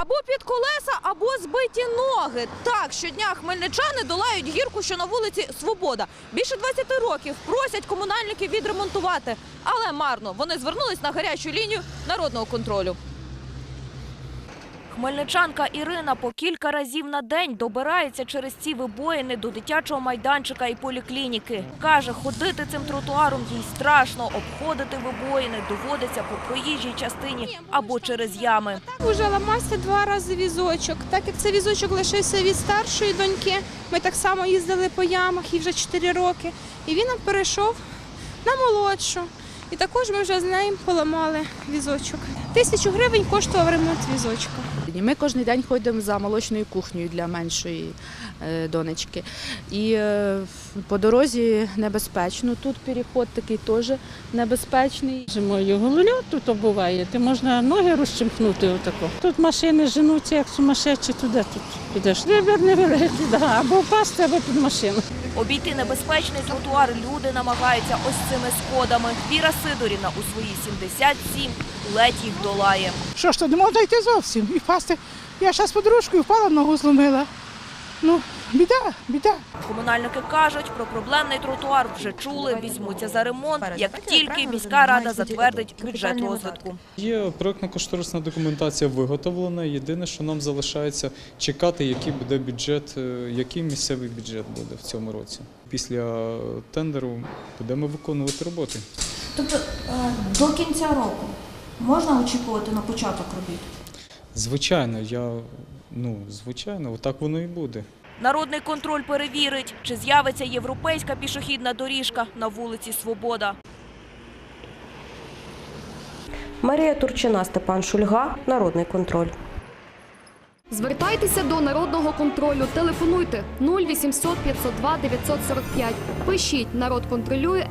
Або під колеса, або збиті ноги. Так, щодня хмельничани долають гірку, що на вулиці Свобода. Більше 20 років просять комунальників відремонтувати. Але марно. Вони звернулись на гарячу лінію народного контролю. Хмельничанка Ірина по кілька разів на день добирається через ці вибоїни до дитячого майданчика і поліклініки. Каже, ходити цим тротуаром їй страшно, обходити вибоїни доводиться по проїжджій частині або через ями. Уже ламався два рази візочок. Так як це візочок лишився від старшої доньки, ми так само їздили по ямах, їй вже 4 роки. І він нам перейшов на молодшу. І також ми вже з нею поламали візочок. Тисячу гривень коштував ремонт візочка. Ми кожен день ходимо за молочною кухнею для меншої е, донечки. І е, по дорозі небезпечно. Тут переход такий теж небезпечний. Зимою голольот тут буває, ти можна ноги розчимхнути отако. Тут машини женуться, як сумасшедші, туди тут підеш. Вибір невеликий, да, або впасти, або під машину. Обійти небезпечний тротуар люди намагаються ось цими сходами. Віра Сидорівна у свої 77 ледь їх долає. Що ж то не можна йти зовсім і впасти. Я зараз подружкою впала, ногу зломила. Ну, біда, біда. Комунальники кажуть, про проблемний тротуар вже чули, візьмуться за ремонт, як тільки міська рада затвердить бюджет розвитку. Є проектно-кошторисна документація виготовлена. Єдине, що нам залишається чекати, який буде бюджет, е, який місцевий бюджет буде в цьому році. Після тендеру будемо виконувати роботи. Тобто е, до кінця року можна очікувати на початок робіт? Звичайно, я ну звичайно, отак воно і буде. Народний контроль перевірить, чи з'явиться європейська пішохідна доріжка на вулиці Свобода. Марія Турчина, Степан Шульга, Народний контроль. Звертайтеся до народного контролю. Телефонуйте 0800 502 945. Пишіть народ контролює.